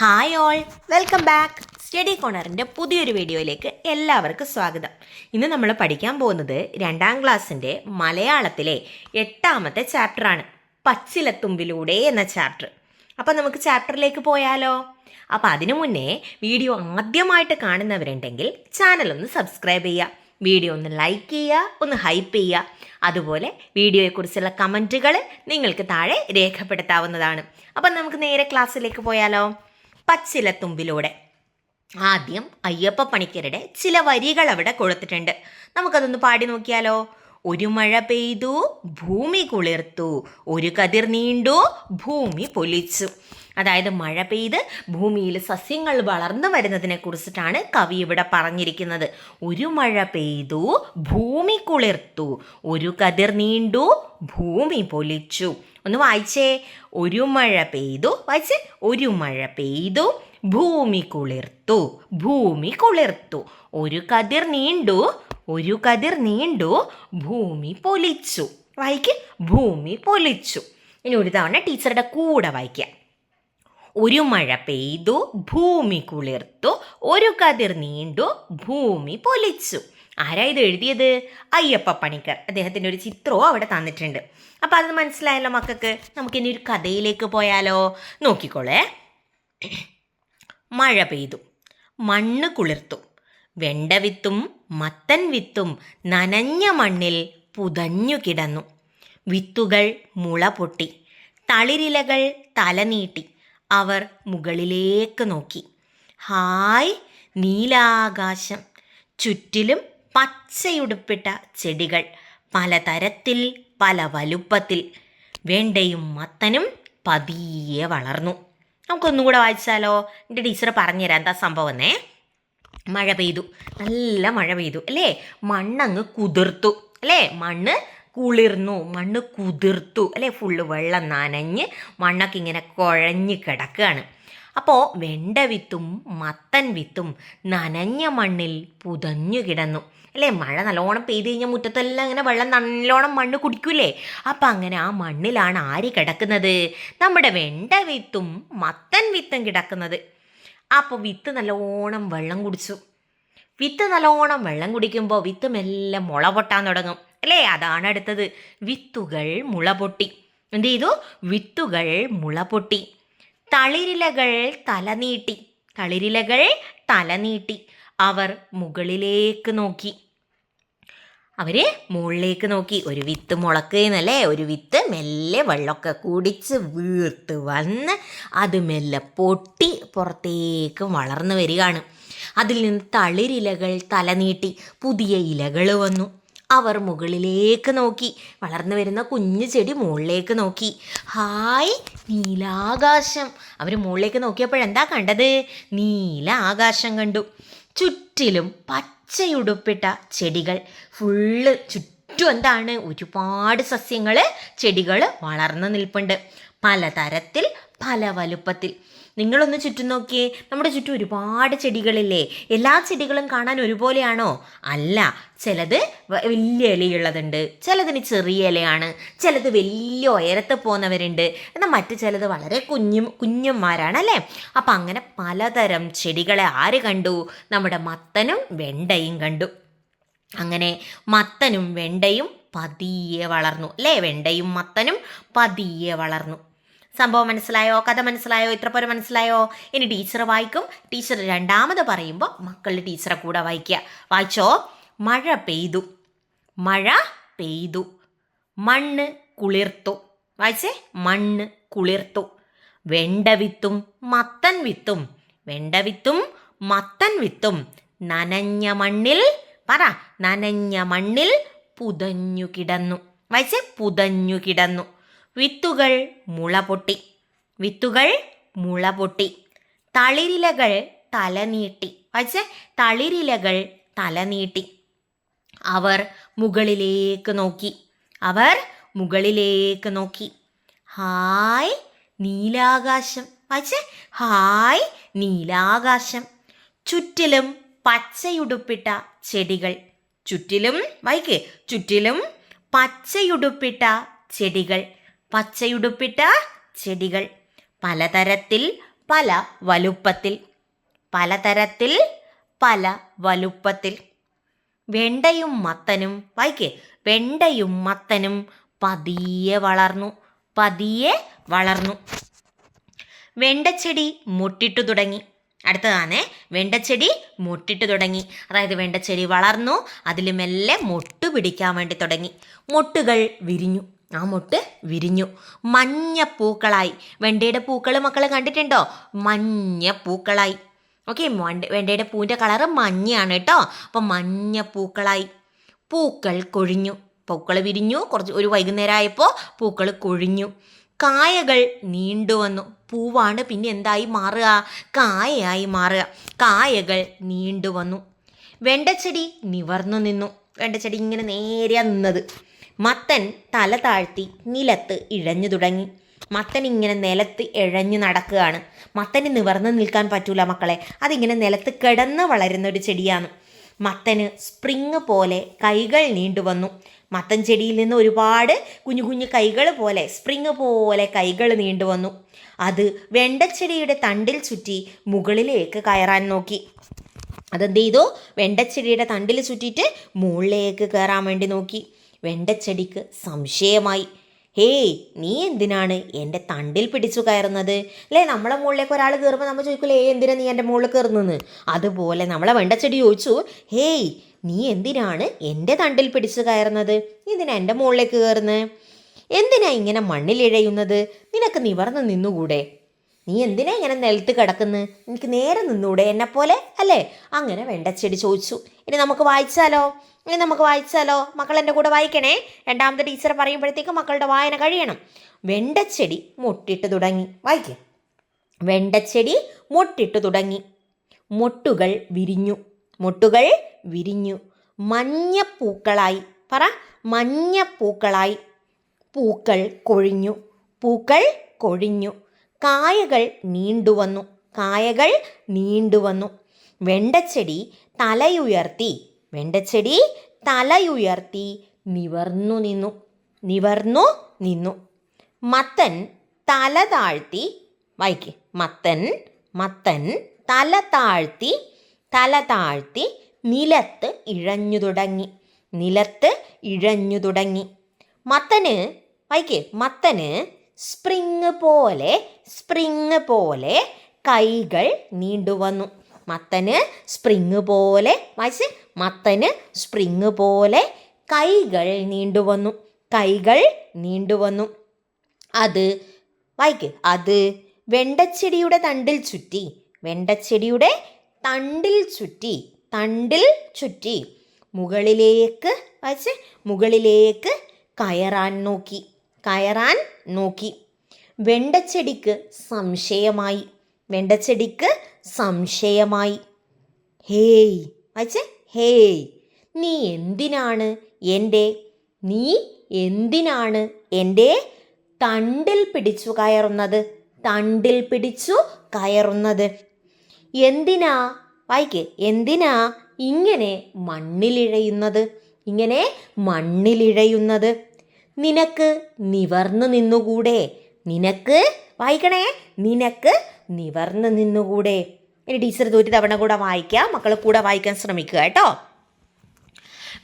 Hi all welcome back study കോണറിന്റെ പുതിയൊരു വീഡിയോയിലേക്ക് എല്ലാവർക്കും സ്വാഗതം. ഇന്ന് നമ്മൾ പഠിക്കാൻ പോകുന്നത് രണ്ടാം ക്ലാസ്സിന്റെ മലയാളത്തിലെ എട്ടാമത്തെ ചാപ്റ്ററാണ്. പച്ചിലത്തുമ്പിലൂടെ എന്ന ചാപ്റ്റർ. അപ്പം നമുക്ക് ചാപ്റ്ററിലേക്ക് പോയാലോ? അപ്പം അതിനു മുന്നേ വീഡിയോ ആദ്യമായിട്ട് കാണുന്നവരുണ്ടെങ്കിൽ ചാനൽ ഒന്ന് സബ്സ്ക്രൈബ് ചെയ്യുക. വീഡിയോ ഒന്ന് ലൈക്ക് ചെയ്യുക ഒന്ന് ഹൈപ്പ് ചെയ്യുക. അതുപോലെ വീഡിയോയെക്കുറിച്ചുള്ള കമന്റുകൾ നിങ്ങൾക്ക് താഴെ രേഖപ്പെടുത്താവുന്നതാണ്. അപ്പം നമുക്ക് നേരെ ക്ലാസ്സിലേക്ക് പോയാലോ? പച്ചിലത്തുമ്പിലൂടെ. ആദ്യം അയ്യപ്പ പണിക്കരുടെ ചില വരികൾ അവിടെ കൊടുത്തിട്ടുണ്ട് നമുക്കതൊന്ന് പാടി നോക്കിയാലോ? ഒരു മഴ പെയ്തു ഭൂമി കുളിർത്തു ഒരു കതിർ നീണ്ടു ഭൂമി പൊലിച്ചു. അതായത് മഴ പെയ്ത് ഭൂമിയിൽ സസ്യങ്ങൾ വളർന്നു വരുന്നതിനെ കുറിച്ചിട്ടാണ് കവി ഇവിടെ പറഞ്ഞിരിക്കുന്നത്. ഒരു മഴ പെയ്തു ഭൂമി കുളിർത്തു ഒരു കതിർ നീണ്ടു ഭൂമി പൊലിച്ചു. ഒന്ന് വായിച്ചേ. ഒരു മഴ പെയ്തു വായിച്ചേ. ഒരു മഴ പെയ്തു ഭൂമി കുളിർത്തു ഭൂമി കുളിർത്തു. ഒരു കതിർ നീണ്ടു ഒരു കതിർ നീണ്ടു ഭൂമി പൊലിച്ചു. വായിക്ക്. ഭൂമി പൊലിച്ചു. ഇനി ഒരു തവണ ടീച്ചറുടെ കൂടെ വായിക്കാം. ഒരു മഴ പെയ്തു ഭൂമി കുളിർത്തു ഒരു കതിർ നീണ്ടു ഭൂമി പൊലിച്ചു. ആരാ ഇത് എഴുതിയത്? അയ്യപ്പ പണിക്കർ. അദ്ദേഹത്തിന്റെ ഒരു ചിത്രവും അവിടെ തന്നിട്ടുണ്ട്. അപ്പം അത് മനസ്സിലായല്ലോ മക്കൾക്ക്. നമുക്കിനി ഒരു കഥയിലേക്ക് പോയാലോ? നോക്കിക്കോളേ. മഴ പെയ്തു. മണ്ണ് കുളിർത്തു. വെണ്ട വിത്തും മത്തൻ വിത്തും നനഞ്ഞ മണ്ണിൽ പുതഞ്ഞു കിടന്നു. വിത്തുകൾ മുള പൊട്ടി. തളിരിലകൾ തലനീട്ടി അവർ മുകളിലേക്ക് നോക്കി. ഹായ് നീലാകാശം. ചുറ്റിലും പച്ചയുടുപ്പിട്ട ചെടികൾ പലതരത്തിൽ പല വലുപ്പത്തിൽ. വേണ്ടയും മത്തനും പതിയെ വളർന്നു. നമുക്കൊന്നുകൂടെ വായിച്ചാലോ? എന്റെ ടീച്ചർ പറഞ്ഞുതരാം. എന്താ സംഭവന്നേ മഴ പെയ്തു. നല്ല മഴ പെയ്തു. അല്ലേ? മണ്ണങ്ങ് കുതിർത്തു. അല്ലേ? മണ്ണ് കുളിർന്നു മണ്ണ് കുതിർത്തു അല്ലെ? ഫുള്ള് വെള്ളം നനഞ്ഞ് മണ്ണൊക്കെ ഇങ്ങനെ കുഴഞ്ഞ് കിടക്കുകയാണ്. അപ്പോൾ വെണ്ട വിത്തും മത്തൻ വിത്തും നനഞ്ഞ മണ്ണിൽ പുതഞ്ഞു കിടന്നു. അല്ലേ? മഴ നല്ലോണം പെയ്ത് കഴിഞ്ഞാൽ മുറ്റത്തെല്ലാം ഇങ്ങനെ വെള്ളം നല്ലോണം മണ്ണ് കുടിക്കൂലേ? അപ്പം അങ്ങനെ ആ മണ്ണിലാണ് ആര് കിടക്കുന്നത്? നമ്മുടെ വെണ്ട വിത്തും മത്തൻ വിത്തും കിടക്കുന്നത്. അപ്പോൾ വിത്ത് നല്ലോണം വെള്ളം കുടിച്ചു. വിത്ത് നല്ലോണം വെള്ളം കുടിക്കുമ്പോൾ വിത്ത് മെല്ലെ മുള പൊട്ടാൻ തുടങ്ങും. അല്ലേ? അതാണ് അടുത്തത്. വിത്തുകൾ മുളപൊട്ടി. എന്ത് ചെയ്തു? വിത്തുകൾ മുളപൊട്ടി. തളിരിലകൾ തലനീട്ടി തളിരിലകൾ തലനീട്ടി അവർ മുകളിലേക്ക് നോക്കി. അവർ മുകളിലേക്ക് നോക്കി. ഒരു വിത്ത് മുളക്കുന്നല്ലേ? ഒരു വിത്ത് മെല്ലെ വെള്ളമൊക്കെ കുടിച്ച് വീർത്ത് വന്ന് അത് മെല്ലെ പൊട്ടി പുറത്തേക്ക് വളർന്നു വരികയാണ്. അതിൽ നിന്ന് തളിരിലകൾ തലനീട്ടി പുതിയ ഇലകൾ വന്നു. അവർ മുകളിലേക്ക് നോക്കി. വളർന്നു വരുന്ന കുഞ്ഞു ചെടി മുകളിലേക്ക് നോക്കി. ഹായ് നീലാകാശം. അവർ മുകളിലേക്ക് നോക്കിയപ്പോഴെന്താ കണ്ടത്? നീല ആകാശം കണ്ടു. ചുറ്റിലും പച്ചയുടുപ്പിട്ട ചെടികൾ. ഫുള്ള് ചുറ്റും എന്താണ്? ഒരുപാട് സസ്യങ്ങൾ ചെടികൾ വളർന്നു നിൽപ്പുണ്ട്. പലതരത്തിൽ പല വലുപ്പത്തിൽ. നിങ്ങളൊന്ന് ചുറ്റും നോക്കിയേ. നമ്മുടെ ചുറ്റും ഒരുപാട് ചെടികളില്ലേ. എല്ലാ ചെടികളും കാണാൻ ഒരുപോലെയാണോ? അല്ല. ചിലത് വലിയ ഇലയുള്ളതുണ്ട്. ചിലതിന് ചെറിയ ഇലയാണ്. ചിലത് വലിയ ഉയരത്ത് പോകുന്നവരുണ്ട് എന്നാൽ മറ്റു ചിലത് വളരെ കുഞ്ഞും കുഞ്ഞുമാരാണ് അല്ലേ അപ്പം അങ്ങനെ പലതരം ചെടികളെ ആര് കണ്ടു? നമ്മുടെ മത്തനും വെണ്ടയും കണ്ടു. അങ്ങനെ മത്തനും വെണ്ടയും പതിയെ വളർന്നു. അല്ലേ? വെണ്ടയും മത്തനും പതിയെ വളർന്നു. സംഭവം മനസ്സിലായോ? കഥ മനസ്സിലായോ? ഇത്ര പോലെ മനസ്സിലായോ? ഇനി ടീച്ചർ വായിക്കും. ടീച്ചർ രണ്ടാമത് പറയുമ്പോൾ മക്കളുടെ ടീച്ചറെ കൂടെ വായിക്കുക. വായിച്ചോ? മഴ പെയ്തു. മഴ പെയ്തു. മണ്ണ് കുളിർത്തു. വായിച്ചേ? മണ്ണ് കുളിർത്തു. വെണ്ട വിത്തും മത്തൻ വിത്തും. വെണ്ട വിത്തും മത്തൻ വിത്തും. നനഞ്ഞ മണ്ണിൽ പറ നനഞ്ഞ മണ്ണിൽ പുതഞ്ഞു കിടന്നു. വായിച്ചേ? പുതഞ്ഞു കിടന്നു. വിത്തുകൾ മുള പൊട്ടി വിത്തുകൾ മുള പൊട്ടി തളിരിലകൾ തലനീട്ടി. പക്ഷേ തളിരിലകൾ തലനീട്ടി. അവർ മുകളിലേക്ക് നോക്കി. അവർ മുകളിലേക്ക് നോക്കി. ഹായ് നീലാകാശം. പക്ഷേ ഹായ് നീലാകാശം. ചുറ്റിലും പച്ചയുടുപ്പിട്ട ചെടികൾ. ചുറ്റിലും വൈക്ക് ചുറ്റിലും പച്ചയുടുപ്പിട്ട ചെടികൾ. പച്ചയുടുപ്പിട്ട ചെടികൾ. പലതരത്തിൽ പല വലുപ്പത്തിൽ. പലതരത്തിൽ പല വലുപ്പത്തിൽ. വെണ്ടയും മത്തനും വായിക്കേ വെണ്ടയും മത്തനും പതിയെ വളർന്നു പതിയെ വളർന്നു. വെണ്ടച്ചെടി മുട്ടിട്ടു തുടങ്ങി. അടുത്തതാണേ വെണ്ടച്ചെടി മുട്ടിട്ടു തുടങ്ങി. അതായത് വെണ്ടച്ചെടി വളർന്നു അതിൽ മെല്ലെ മൊട്ട് പിടിക്കാൻ വേണ്ടി തുടങ്ങി. മുട്ടുകൾ വിരിഞ്ഞു. ആ മൊട്ട് വിരിഞ്ഞു. മഞ്ഞ പൂക്കളായി. വെണ്ടയുടെ പൂക്കൾ മക്കൾ കണ്ടിട്ടുണ്ടോ? മഞ്ഞ പൂക്കളായി. ഓക്കെ വെണ്ടയുടെ പൂവിന്റെ കളറ് മഞ്ഞയാണ് കേട്ടോ. അപ്പം മഞ്ഞ പൂക്കളായി. പൂക്കൾ കൊഴിഞ്ഞു. പൂക്കൾ വിരിഞ്ഞു. കുറച്ച് ഒരു വൈകുന്നേരം ആയപ്പോൾ പൂക്കൾ കൊഴിഞ്ഞു. കായകൾ നീണ്ടുവന്നു പൂവാണ് പിന്നെ എന്തായി മാറുക? കായയായി മാറുക. കായകൾ നീണ്ടുവന്നു വെണ്ടച്ചെടി നിവർന്നു നിന്നു. വെണ്ടച്ചെടി ഇങ്ങനെ നേരെ നിന്നത് മത്തൻ തല താഴ്ത്തി നിലത്ത് ഇഴഞ്ഞു തുടങ്ങി. മത്തൻ ഇങ്ങനെ നിലത്ത് ഇഴഞ്ഞു നടക്കുകയാണ്. മത്തന് നിവർന്ന് നിൽക്കാൻ പറ്റൂല മക്കളെ. അതിങ്ങനെ നിലത്ത് കിടന്ന് വളരുന്ന ഒരു ചെടിയാണ്. മത്തന് സ്പ്രിങ് പോലെ കൈകൾ നീണ്ടുവന്നു മത്തൻ ചെടിയിൽ നിന്ന് ഒരുപാട് കുഞ്ഞു കുഞ്ഞു കൈകൾ പോലെ സ്പ്രിങ് പോലെ കൈകൾ നീണ്ടുവന്നു അത് വെണ്ടച്ചെടിയുടെ തണ്ടിൽ ചുറ്റി മുകളിലേക്ക് കയറാൻ നോക്കി. അതെന്ത് ചെയ്തു? വെണ്ടച്ചെടിയുടെ തണ്ടിൽ ചുറ്റിയിട്ട് മുകളിലേക്ക് കയറാൻ വേണ്ടി നോക്കി. വെണ്ടച്ചെടിക്ക് സംശയമായി. ഹേയ് നീ എന്തിനാണ് എന്റെ തണ്ടിൽ പിടിച്ചു കയറുന്നത്? അല്ലേ നമ്മളെ മുകളിലേക്ക് ഒരാൾ കയറുമ്പോൾ നമ്മൾ ചോദിക്കില്ലേ ഏ എന്തിനാ നീ എന്റെ മുകളിൽ കയറുന്നത് അതുപോലെ നമ്മളെ വെണ്ടച്ചെടി ചോദിച്ചു ഹേയ് നീ എന്തിനാണ് എന്റെ തണ്ടിൽ പിടിച്ചു കയറുന്നത്? എന്തിനാ എന്റെ മുകളിലേക്ക് കയറുന്നത് എന്തിനാ ഇങ്ങനെ മണ്ണിലിഴയുന്നത് നിനക്ക് നിവർന്ന് നിന്നുകൂടെ? നീ എന്തിനാ ഇങ്ങനെ നിലത്ത് കിടക്കുന്നത് എനിക്ക് നേരെ നിന്നൂടെ എന്നെ പോലെ അല്ലേ? അങ്ങനെ വെണ്ടച്ചെടി ചോദിച്ചു. ഇനി നമുക്ക് വായിച്ചാലോ? ഇനി നമുക്ക് വായിച്ചാലോ? മക്കൾ എന്റെ കൂടെ വായിക്കണേ. രണ്ടാമത്തെ ടീച്ചർ പറയുമ്പോഴത്തേക്ക് മക്കളുടെ വായന കഴിയണം. വെണ്ടച്ചെടി മുട്ടിട്ട് തുടങ്ങി. വായിക്കുക വെണ്ടച്ചെടി മുട്ടിട്ട് തുടങ്ങി. മുട്ടുകൾ വിരിഞ്ഞു. മുട്ടുകൾ വിരിഞ്ഞു. മഞ്ഞ പൂക്കളായി പറ. മഞ്ഞ പൂക്കളായി പൂക്കൾ കൊഴിഞ്ഞു. പൂക്കൾ കൊഴിഞ്ഞു. കായകൾ നീണ്ടുവന്നു കായകൾ നീണ്ടുവന്നു വെണ്ടച്ചെടി തലയുയർത്തി. വെണ്ടച്ചെടി തലയുയർത്തി. നിവർന്നു നിന്നു. നിവർന്നു നിന്നു. മത്തൻ തല താഴ്ത്തി. വായിക്കേ. മത്തൻ മത്തൻ തല താഴ്ത്തി. തല താഴ്ത്തി നിലത്ത് ഇഴഞ്ഞു തുടങ്ങി. നിലത്ത് ഇഴഞ്ഞു തുടങ്ങി. മത്തന് വായിക്കേ. മത്തന് സ്പ്രിങ് പോലെ സ്പ്രിങ് പോലെ കൈകൾ നീണ്ടുവന്നു മത്തന് സ്പ്രിങ് പോലെ വായിച്ച് മത്തന് സ്പ്രിങ് പോലെ കൈകൾ നീണ്ടുവന്നു കൈകൾ നീണ്ടുവന്നു അത് വായിക്ക് അത് വെണ്ടച്ചെടിയുടെ തണ്ടിൽ ചുറ്റി വെണ്ടച്ചെടിയുടെ തണ്ടിൽ ചുറ്റി തണ്ടിൽ ചുറ്റി മുകളിലേക്ക് വായിച്ച് മുകളിലേക്ക് കയറാൻ നോക്കി. കയറാൻ നോക്കി. വെണ്ടച്ചെടിക്ക് സംശയമായി. വെണ്ടച്ചെടിക്ക് സംശയമായി. ഹേയ് അച്ഛ ഹേയ് നീ എന്തിനാണ് എന്റെ നീ എന്തിനാണ് എന്റെ തണ്ടിൽ പിടിച്ചു കയറുന്നത്? തണ്ടിൽ പിടിച്ചു കയറുന്നത്. എന്തിനാ? വായിക്ക്. എന്തിനാ ഇങ്ങനെ മണ്ണിലിഴയുന്നത്? ഇങ്ങനെ മണ്ണിലിഴയുന്നത്? നിനക്ക് നിവർന്നു നിന്നുകൂടെ? നിനക്ക്? വായിക്കണേ. നിനക്ക് നിവർന്നു നിന്നുകൂടെ? ഇനി ടീച്ചർ ഇതൊരു തവണ കൂടെ വായിക്കാം. മക്കൾ കൂടെ വായിക്കാൻ ശ്രമിക്കുക കേട്ടോ.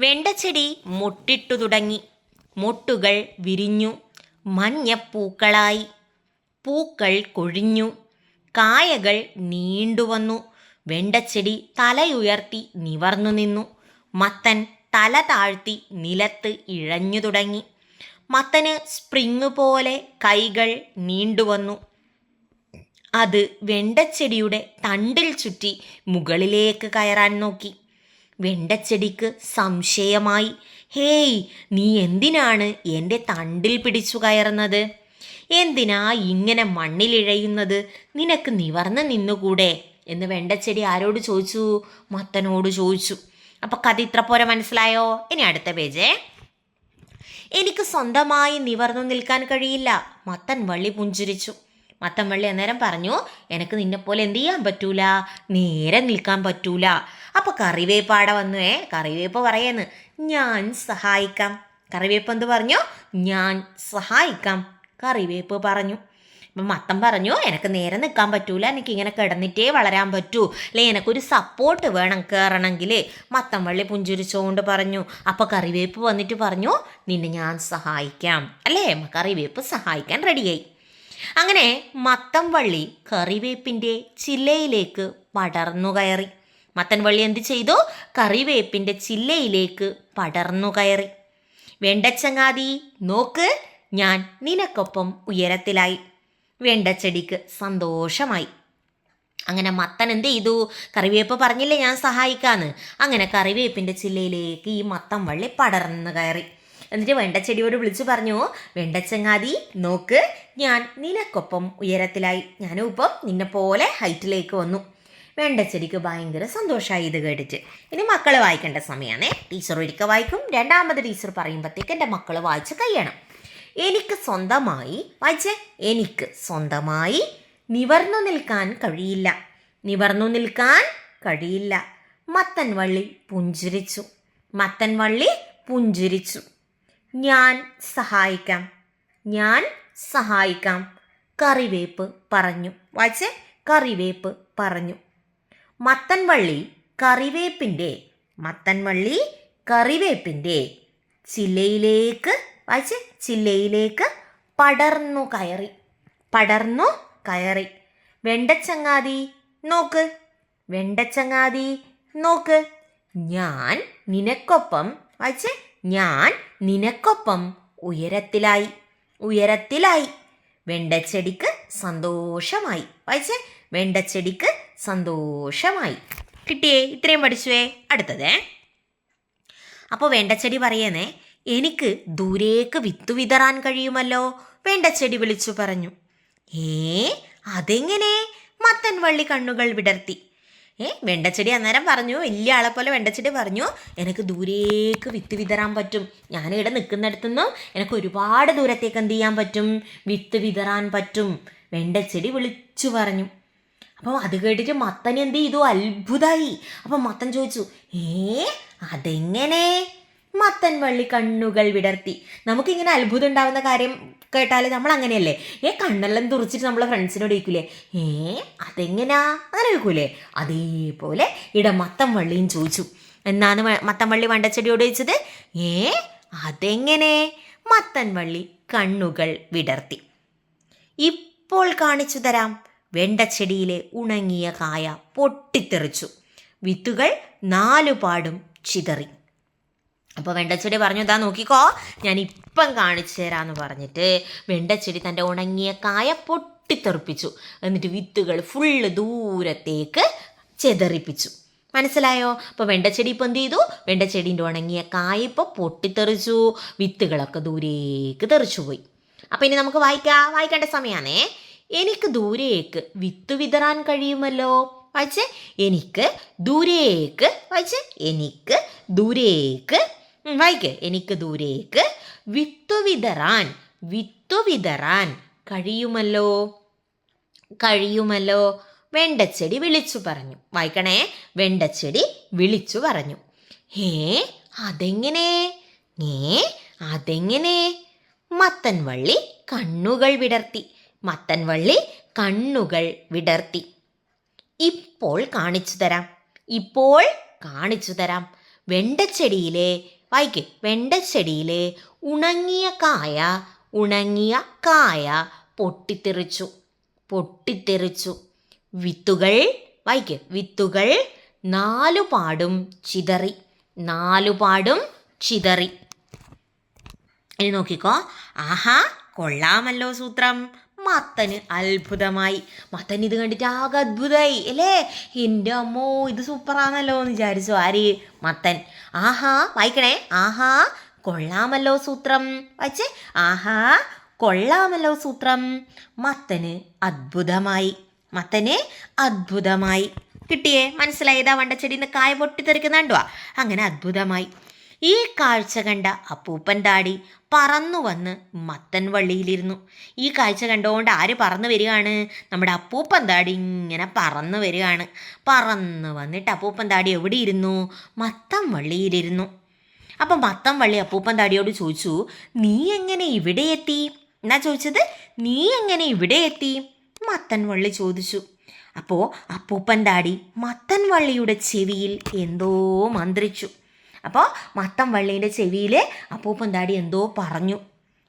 വെണ്ടച്ചെടി മുട്ടിട്ടു തുടങ്ങി. മുട്ടുകൾ വിരിഞ്ഞു. മഞ്ഞപ്പൂക്കളായി. പൂക്കൾ കൊഴിഞ്ഞു. കായകൾ നീണ്ടുവന്നു വെണ്ടച്ചെടി തലയുയർത്തി നിവർന്നു നിന്നു. മത്തൻ തല താഴ്ത്തി നിലത്ത് ഇഴഞ്ഞു തുടങ്ങി. മത്തന് സ്പ്രിങ് പോലെ കൈകൾ നീണ്ടുവന്നു അത് വെണ്ടച്ചെടിയുടെ തണ്ടിൽ ചുറ്റി മുകളിലേക്ക് കയറാൻ നോക്കി. വെണ്ടച്ചെടിക്ക് സംശയമായി ഹേയ് നീ എന്തിനാണ് എന്റെ തണ്ടിൽ പിടിച്ചു കയറുന്നത്? എന്തിനാ ഇങ്ങനെ മണ്ണിലിഴയുന്നത് നിനക്ക് നിവർന്ന് നിന്നുകൂടെ? എന്ന് വെണ്ടച്ചെടി ആരോട് ചോദിച്ചു? മത്തനോട് ചോദിച്ചു. അപ്പൊ കഥ ഇത്ര പോരെ മനസ്സിലായോ? ഇനി അടുത്ത പേജേ. എനിക്ക് സ്വന്തമായി നിവർന്നു നിൽക്കാൻ കഴിയില്ല. മത്തൻ വള്ളി പുഞ്ചിരിച്ചു. മത്തൻ വള്ളി അന്നേരം പറഞ്ഞു എനിക്ക് നിന്നെപ്പോലെ എന്ത് ചെയ്യാൻ പറ്റൂല? നേരെ നിൽക്കാൻ പറ്റൂല. അപ്പൊ കറിവേപ്പാട വന്നു ഏ? കറിവേപ്പ് പറയുന്നു. ഞാൻ സഹായിക്കാം. കറിവേപ്പ് എന്ത് പറഞ്ഞു? ഞാൻ സഹായിക്കാം. കറിവേപ്പ് പറഞ്ഞു. അപ്പം മത്തൻ പറഞ്ഞു എനിക്ക് നേരെ നിൽക്കാൻ പറ്റൂല എനിക്ക് ഇങ്ങനെ കിടന്നിട്ടേ വളരാൻ പറ്റൂ. അല്ലെ എനിക്കൊരു സപ്പോർട്ട് വേണം കയറണമെങ്കിൽ മത്തം വള്ളി പുഞ്ചിരിച്ചുകൊണ്ട് പറഞ്ഞു. അപ്പോൾ കറിവേപ്പ് വന്നിട്ട് പറഞ്ഞു നിന്നെ ഞാൻ സഹായിക്കാം. അല്ലേ? കറിവേപ്പ് സഹായിക്കാൻ റെഡിയായി. അങ്ങനെ മത്തം വള്ളി കറിവേപ്പിന്റെ ചില്ലയിലേക്ക് പടർന്നു കയറി. മത്തൻ വള്ളി എന്ത് ചെയ്തു? കറിവേപ്പിന്റെ ചില്ലയിലേക്ക് പടർന്നു കയറി. വെണ്ടച്ചങ്ങാതി നോക്ക് ഞാൻ നിനക്കൊപ്പം ഉയരത്തിലായി. വെണ്ടച്ചെടിക്ക് സന്തോഷമായി. അങ്ങനെ മത്തൻ എന്ത് ചെയ്തു? കറിവേപ്പ് പറഞ്ഞില്ലേ ഞാൻ സഹായിക്കാന്ന്? അങ്ങനെ കറിവേപ്പിന്റെ ചില്ലയിലേക്ക് ഈ മത്തം വള്ളി പടർന്നു കയറി. എന്നിട്ട് വെണ്ടച്ചെടിയോട് വിളിച്ചു പറഞ്ഞു വെണ്ടച്ചങ്ങാതി നോക്ക് ഞാൻ നിനക്കൊപ്പം ഉയരത്തിലായി. ഞാനും ഇപ്പം നിന്നെ പോലെ ഹൈറ്റിലേക്ക് വന്നു. വെണ്ടച്ചെടിക്ക് ഭയങ്കര സന്തോഷമായി ഇത് കേട്ടിട്ട്. ഇനി മക്കൾ വായിക്കേണ്ട സമയമാണേ ടീച്ചർ ഒരിക്കൽ വായിക്കും. രണ്ടാമത് ടീച്ചർ പറയുമ്പോഴത്തേക്ക് എന്റെ മക്കൾ വായിച്ച് കഴിയണം. എനിക്ക് സ്വന്തമായി. വായിച്ചേ എനിക്ക് സ്വന്തമായി. നിവർന്നു നിൽക്കാൻ കഴിയില്ല. നിവർന്നു നിൽക്കാൻ കഴിയില്ല. മത്തൻ വള്ളി പുഞ്ചിരിച്ചു. മത്തൻ വള്ളി പുഞ്ചിരിച്ചു. ഞാൻ സഹായിക്കാം. ഞാൻ സഹായിക്കാം. കറിവേപ്പ് പറഞ്ഞു. വച്ച് കറിവേപ്പ് പറഞ്ഞു. മത്തൻവള്ളി കറിവേപ്പിന്റെ മത്തൻവള്ളി കറിവേപ്പിന്റെ ചില്ലയിലേക്ക് വായിച്ച് ചില്ലയിലേക്ക് പടർന്നു കയറി. പടർന്നു കയറി. വെണ്ടച്ചങ്ങാതി നോക്ക്. വെണ്ടച്ചങ്ങാതി നോക്ക്. ഞാൻ നിനക്കൊപ്പം വായിച്ച്. ഞാൻ നിനക്കൊപ്പം ഉയരത്തിലായി. ഉയരത്തിലായി. വെണ്ടച്ചെടിക്ക് സന്തോഷമായി. വായിച്ച്. വെണ്ടച്ചെടിക്ക് സന്തോഷമായി. കിട്ടിയേ ഇത്രയും പഠിച്ചുവേ. അടുത്തതേ. അപ്പോൾ വെണ്ടച്ചെടി പറയണേ എനിക്ക് ദൂരേക്ക് വിത്തു വിതറാൻ കഴിയുമല്ലോ? വേണ്ട ചെടി വിളിച്ചു പറഞ്ഞു. ഏ അതെങ്ങനെ? മത്തൻ വള്ളി കണ്ണുകൾ വിടർത്തി. ഏ വെണ്ടച്ചെടി അന്നേരം പറഞ്ഞു വലിയ ആളെ പോലെ വെണ്ടച്ചെടി പറഞ്ഞു എനിക്ക് ദൂരേക്ക് വിത്ത് വിതറാൻ പറ്റും. ഞാൻ ഞാനിവിടെ നിൽക്കുന്നിടത്തുനിന്നും എനിക്ക് ഒരുപാട് ദൂരത്തേക്ക് എന്ത് ചെയ്യാൻ പറ്റും? വിത്ത് വിതറാൻ പറ്റും. വെണ്ടച്ചെടി വിളിച്ചു പറഞ്ഞു. അപ്പോൾ അത് കേട്ടിട്ട് മത്തൻ എന്ത് ചെയ്തു? അത്ഭുതമായി അപ്പം മത്തൻ ചോദിച്ചു ഏ അതെങ്ങനെ? മത്തൻ വള്ളി കണ്ണുകൾ വിടർത്തി. നമുക്കിങ്ങനെ അത്ഭുതം ഉണ്ടാവുന്ന കാര്യം കേട്ടാൽ നമ്മൾ അങ്ങനെയല്ലേ ഏ കണ്ണെല്ലാം തുറച്ചിട്ട് നമ്മളെ ഫ്രണ്ട്സിനോട് ചോദിക്കൂലേ? ഏ അതെങ്ങനാ? അങ്ങനെ ചോദിക്കൂലേ? അതേപോലെ ഇട മത്തൻ വള്ളിയും ചോദിച്ചു. എന്നാണ് മത്തം വള്ളി വണ്ടച്ചെടിയോട് ചോദിച്ചത്? ഏ അതെങ്ങനെ? മത്തൻ വള്ളി കണ്ണുകൾ വിടർത്തി. ഇപ്പോൾ കാണിച്ചു തരാം. വെണ്ടച്ചെടിയിലെ ഉണങ്ങിയ കായ പൊട്ടിത്തെറിച്ചു. വിത്തുകൾ നാലുപാടും ചിതറി. അപ്പോൾ വെണ്ടച്ചെടി പറഞ്ഞു ഇതാ നോക്കിക്കോ ഞാൻ ഇപ്പം കാണിച്ചു തരാമെന്ന് പറഞ്ഞിട്ട് വെണ്ടച്ചെടി തന്റെ ഉണങ്ങിയ കായ പൊട്ടിത്തെറിപ്പിച്ചു. എന്നിട്ട് വിത്തുകൾ ഫുള്ള് ദൂരത്തേക്ക് ചെതറിപ്പിച്ചു. മനസ്സിലായോ? അപ്പോൾ വെണ്ടച്ചെടി ഇപ്പോൾ എന്ത് ചെയ്തു? വെണ്ടച്ചെടീന്റെ ഉണങ്ങിയ കായ ഇപ്പോൾ പൊട്ടിത്തെറിച്ചു. വിത്തുകളൊക്കെ ദൂരേക്ക് തെറിച്ചു പോയി. അപ്പോൾ ഇനി നമുക്ക് വായിക്കാം വായിക്കേണ്ട സമയമാണേ എനിക്ക് ദൂരേക്ക് വിത്ത് വിതറാൻ കഴിയുമല്ലോ? വായിച്ചേ എനിക്ക് ദൂരേക്ക് വായിച്ചേ എനിക്ക് ദൂരേക്ക് വായിക്ക് എനിക്ക് ദൂരേക്ക്. വിത്തു വിതറാൻ വിത്തു വിതറാൻ കഴിയുമല്ലോ? കഴിയുമല്ലോ? വെണ്ടച്ചെടി വിളിച്ചു പറഞ്ഞു. വായിക്കണേ. വെണ്ടച്ചെടി വിളിച്ചു പറഞ്ഞു. ഹേ അതെങ്ങനെ? ഏ അതെങ്ങനെ? മത്തൻ വള്ളി കണ്ണുകൾ വിടർത്തി. മത്തൻ വള്ളി കണ്ണുകൾ വിടർത്തി. ഇപ്പോൾ കാണിച്ചു തരാം. ഇപ്പോൾ കാണിച്ചു തരാം. വെണ്ടച്ചെടിയിലെ വായിക്ക്. വെണ്ടച്ചെടിയിലെ ഉണങ്ങിയ കായ ഉണങ്ങിയ കായ പൊട്ടിത്തെറിച്ചു. പൊട്ടിത്തെറിച്ചു. വിത്തുകൾ വായിക്ക്. വിത്തുകൾ നാലുപാടും ചിതറി. നാലുപാടും ചിതറി. നോക്കിക്കോ. ആഹാ കൊള്ളാമല്ലോ സൂത്രം. മത്തന് അത്ഭുതമായി. മത്തൻ ഇത് കണ്ടിട്ട് ആകെ അത്ഭുതമായി അല്ലേ? എന്റെ അമ്മോ ഇത് സൂപ്പറാണല്ലോ എന്ന് വിചാരിച്ചു. ആര്? മത്തൻ. ആഹാ വായിക്കണേ. ആഹാ കൊള്ളാമല്ലോ സൂത്രം. വായിച്ചേ. ആഹാ കൊള്ളാമല്ലോ സൂത്രം. മത്തന് അത്ഭുതമായി. മത്തന് അത്ഭുതമായി. കിട്ടിയേ? മനസ്സിലായതാ വണ്ടച്ചെടി ഇന്ന് കായ പൊട്ടിത്തെറിക്കുന്നുണ്ടോ. അങ്ങനെ അത്ഭുതമായി. ഈ കാഴ്ച കണ്ട അപ്പൂപ്പൻ താടി പറന്നു വന്ന് മത്തൻ വള്ളിയിലിരുന്നു. ഈ കാഴ്ച കണ്ടുകൊണ്ട് ആര് പറന്നു വരികയാണ് നമ്മുടെ അപ്പൂപ്പൻ താടി ഇങ്ങനെ പറന്നു വരികയാണ് പറന്നു വന്നിട്ട് അപ്പൂപ്പൻ താടി എവിടെ ഇരുന്നു മത്തം വള്ളിയിലിരുന്നു. അപ്പം മത്തം വള്ളി അപ്പൂപ്പൻ താടിയോട് ചോദിച്ചു നീ എങ്ങനെ ഇവിടെ എത്തി? എന്നാ ചോദിച്ചത് നീ എങ്ങനെ ഇവിടെ എത്തി? മത്തൻ വള്ളി ചോദിച്ചു. അപ്പോൾ അപ്പൂപ്പൻ താടി മത്തൻ വള്ളിയുടെ ചെവിയിൽ എന്തോ മന്ത്രിച്ചു. അപ്പോൾ മത്തം വള്ളീന്റെ ചെവിയിൽ അപ്പൂപ്പൻ താടി എന്തോ പറഞ്ഞു.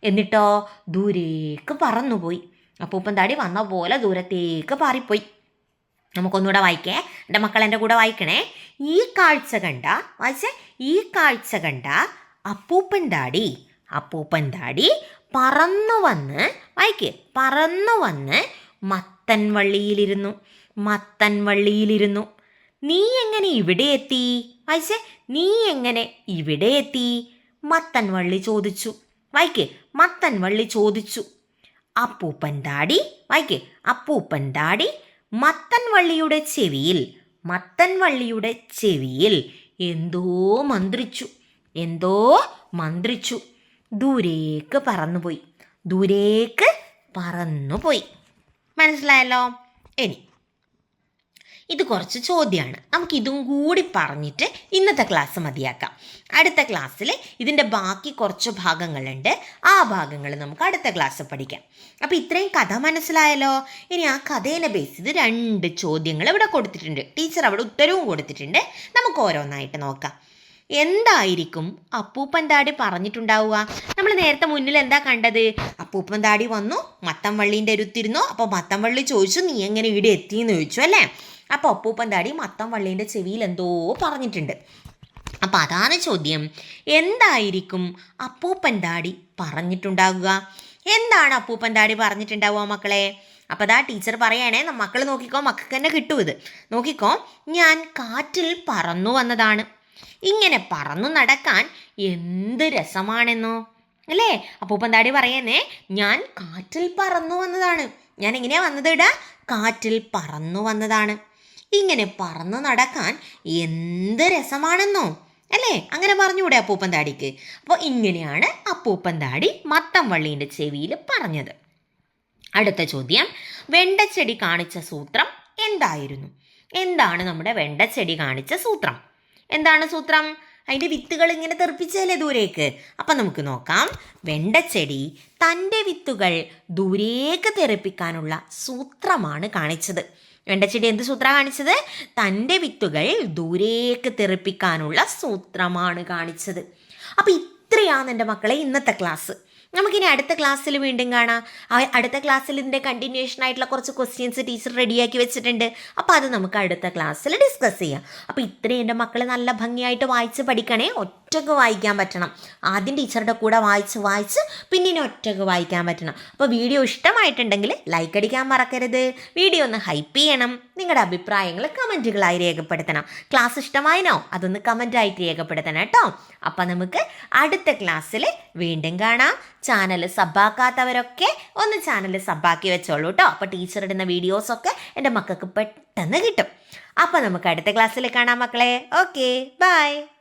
എന്നിട്ടോ ദൂരേക്ക് പറന്നുപോയി. അപ്പൂപ്പൻ താടി വന്ന പോലെ ദൂരത്തേക്ക് പാറിപ്പോയി നമുക്കൊന്നുകൂടെ വായിക്കേ. എന്റെ മക്കൾ എന്റെ കൂടെ വായിക്കണേ. ഈ കാഴ്ച കണ്ട വായിച്ചേ. ഈ കാഴ്ച കണ്ട അപ്പൂപ്പൻ താടി അപ്പൂപ്പൻ താടി പറന്നു വന്ന് വായിക്ക്. പറന്നു വന്ന് മത്തൻ വള്ളിയിലിരുന്നു മത്തൻ വള്ളിയിലിരുന്നു നീ എങ്ങനെ ഇവിടെ എത്തി? വായിച്ചേ നീ എങ്ങനെ ഇവിടെ എത്തി? മത്തൻ വള്ളി ചോദിച്ചു. വൈകെ മത്തൻ വള്ളി ചോദിച്ചു. അപ്പൂപ്പൻ ഡാഡി വായിക്ക് അപ്പൂപ്പൻ ഡാഡി മത്തൻ വള്ളിയുടെ ചെവിയിൽ മത്തൻ വള്ളിയുടെ ചെവിയിൽ എന്തോ മന്ത്രിച്ചു. എന്തോ മന്ത്രിച്ചു. ദൂരേക്ക് പറന്നുപോയി. ദൂരേക്ക് പറന്നുപോയി. മനസ്സിലായല്ലോ? ഇനി ഇത് കുറച്ച് ചോദ്യമാണ് നമുക്ക് ഇതും കൂടി പറഞ്ഞിട്ട് ഇന്നത്തെ ക്ലാസ് മതിയാക്കാം. അടുത്ത ക്ലാസ്സിൽ ഇതിന്റെ ബാക്കി കുറച്ച് ഭാഗങ്ങളുണ്ട്. ആ ഭാഗങ്ങൾ നമുക്ക് അടുത്ത ക്ലാസ് പഠിക്കാം. അപ്പോൾ ഇത്രയും കഥ മനസ്സിലായല്ലോ? ഇനി ആ കഥേനെ ബേസ് ചെയ്ത് രണ്ട് ചോദ്യങ്ങൾ ഇവിടെ കൊടുത്തിട്ടുണ്ട്. ടീച്ചർ അവിടെ ഉത്തരവും കൊടുത്തിട്ടുണ്ട്. നമുക്ക് ഓരോന്നായിട്ട് നോക്കാം. എന്തായിരിക്കും അപ്പൂപ്പൻ താടി പറഞ്ഞിട്ടുണ്ടാവുക? നമ്മൾ നേരത്തെ മുന്നിൽ എന്താ കണ്ടത്? അപ്പൂപ്പൻ താടി വന്നു മത്തം വള്ളീന്റെ അരുത്തിരുന്നു അപ്പോൾ മത്തം വള്ളി ചോദിച്ചു നീ എങ്ങനെ ഇവിടെ എത്തിയെന്ന് ചോദിച്ചു അല്ലേ? അപ്പോൾ അപ്പൂപ്പൻ താടി മത്തം വള്ളീന്റെ ചെവിയിൽ എന്തോ പറഞ്ഞിട്ടുണ്ട്. അപ്പം അതാണ് ചോദ്യം. എന്തായിരിക്കും അപ്പൂപ്പൻ താടി പറഞ്ഞിട്ടുണ്ടാവുക? എന്താണ് അപ്പൂപ്പൻ താടി പറഞ്ഞിട്ടുണ്ടാവുക മക്കളെ? അപ്പോൾ അതാ ടീച്ചർ പറയണേ മക്കൾ നോക്കിക്കോ മക്കൾക്ക് തന്നെ കിട്ടും ഇത്. നോക്കിക്കോ ഞാൻ കാറ്റിൽ പറന്നു വന്നതാണ്. ഇങ്ങനെ പറന്നു നടക്കാൻ എന്ത് രസമാണെന്നോ? അല്ലേ? അപ്പൂപ്പൻ താടി പറയുന്നേ ഞാൻ കാറ്റിൽ പറന്നു വന്നതാണ്. ഞാൻ എങ്ങനെയാ വന്നത് ഇടാ കാറ്റിൽ പറന്നു വന്നതാണ്. ഇങ്ങനെ പറന്നു നടക്കാൻ എന്ത് രസമാണെന്നോ? അല്ലേ? അങ്ങനെ പറഞ്ഞുകൂടെ അപ്പൂപ്പൻ താടിക്ക്. അപ്പോൾ ഇങ്ങനെയാണ് അപ്പൂപ്പൻ താടി മത്തം വള്ളീന്റെ ചെവിയിൽ പറഞ്ഞത്. അടുത്ത ചോദ്യം വെണ്ടച്ചെടി കാണിച്ച സൂത്രം എന്തായിരുന്നു? എന്താണ് നമ്മുടെ വെണ്ടച്ചെടി കാണിച്ച സൂത്രം? എന്താണ് സൂത്രം? അതിന്റെ വിത്തുകൾ ഇങ്ങനെ തെറിപ്പിച്ചല്ലേ ദൂരേക്ക്? അപ്പം നമുക്ക് നോക്കാം. വെണ്ടച്ചെടി തന്റെ വിത്തുകൾ ദൂരേക്ക് തെറിപ്പിക്കാനുള്ള സൂത്രമാണ് കാണിച്ചത്. വെണ്ടച്ചെടി എന്ത് സൂത്ര കാണിച്ചത്? തന്റെ വിത്തുകൾ ദൂരേക്ക് തെറിപ്പിക്കാനുള്ള സൂത്രമാണ് കാണിച്ചത്. അപ്പം ഇത്രയാണ് എന്റെ മക്കളെ ഇന്നത്തെ ക്ലാസ്. നമുക്കിനി അടുത്ത ക്ലാസ്സിൽ വീണ്ടും കാണാം. അടുത്ത ക്ലാസ്സിൽ ഇതിന്റെ കണ്ടിന്യൂഷൻ ആയിട്ടുള്ള കുറച്ച് ക്വസ്റ്റ്യൻസ് ടീച്ചർ റെഡിയാക്കി വെച്ചിട്ടുണ്ട്. അപ്പോൾ അത് നമുക്ക് അടുത്ത ക്ലാസ്സിൽ ഡിസ്കസ് ചെയ്യാം. അപ്പോൾ ഇത്രയും എന്റെ മക്കൾ നല്ല ഭംഗിയായിട്ട് വായിച്ച് പഠിക്കണേ. ഒറ്റയ്ക്ക് വായിക്കാൻ പറ്റണം. ആദ്യം ടീച്ചറുടെ കൂടെ വായിച്ച് വായിച്ച് പിന്നെ ഇനി ഒറ്റയ്ക്ക് വായിക്കാൻ പറ്റണം. അപ്പോൾ വീഡിയോ ഇഷ്ടമായിട്ടുണ്ടെങ്കിൽ ലൈക്ക് അടിക്കാൻ മറക്കരുത്. വീഡിയോ ഒന്ന് ഹൈപ്പ് ചെയ്യണം. നിങ്ങളുടെ അഭിപ്രായങ്ങൾ കമന്റുകളായി രേഖപ്പെടുത്തണം. ക്ലാസ് ഇഷ്ടമായിനോ? അതൊന്ന് കമന്റായിട്ട് രേഖപ്പെടുത്തണം കേട്ടോ. അപ്പം നമുക്ക് അടുത്ത ക്ലാസ്സിൽ വീണ്ടും കാണാം. ചാനൽ സബ്ബാക്കാത്തവരൊക്കെ ഒന്ന് ചാനൽ സബ്ബാക്കി വെച്ചോളൂ കേട്ടോ. അപ്പോൾ ടീച്ചർ ഇടുന്ന വീഡിയോസൊക്കെ എന്റെ മക്കൾക്ക് പെട്ടെന്ന് കിട്ടും. അപ്പോൾ നമുക്ക് അടുത്ത ക്ലാസ്സിൽ കാണാം മക്കളെ. Okay bye